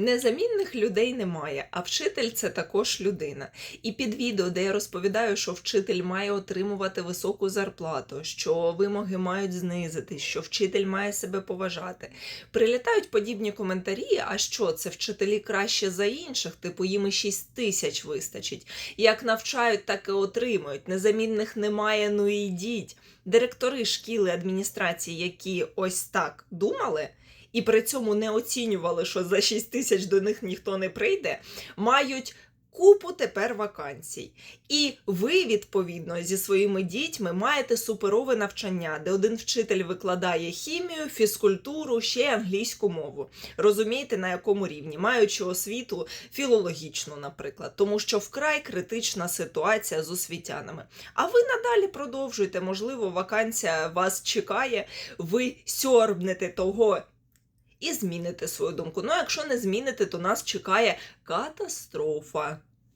Незамінних людей немає, а вчитель це також людина. І під відео, де я розповідаю, що вчитель має отримувати високу зарплату, що вимоги мають знизитись, що вчитель має себе поважати. Прилітають подібні коментарі. А що це вчителі краще за інших? Типу їм і 6 тисяч вистачить. Як навчають, так і отримують. Незамінних немає, ну і. Директори шкіли адміністрації, які ось так думали, і при цьому не оцінювали, що за 6 тисяч до них ніхто не прийде, мають купу тепер вакансій. І ви, відповідно, зі своїми дітьми маєте суперове навчання, де один вчитель викладає хімію, фізкультуру, ще англійську мову. Розумієте, на якому рівні, маючи освіту філологічну, наприклад, тому що вкрай критична ситуація з освітянами. А ви надалі продовжуєте, можливо, вакансія вас чекає, ви сьорбнете того і зміните свою думку. Ну, якщо не зміните, то нас чекає катастрофа.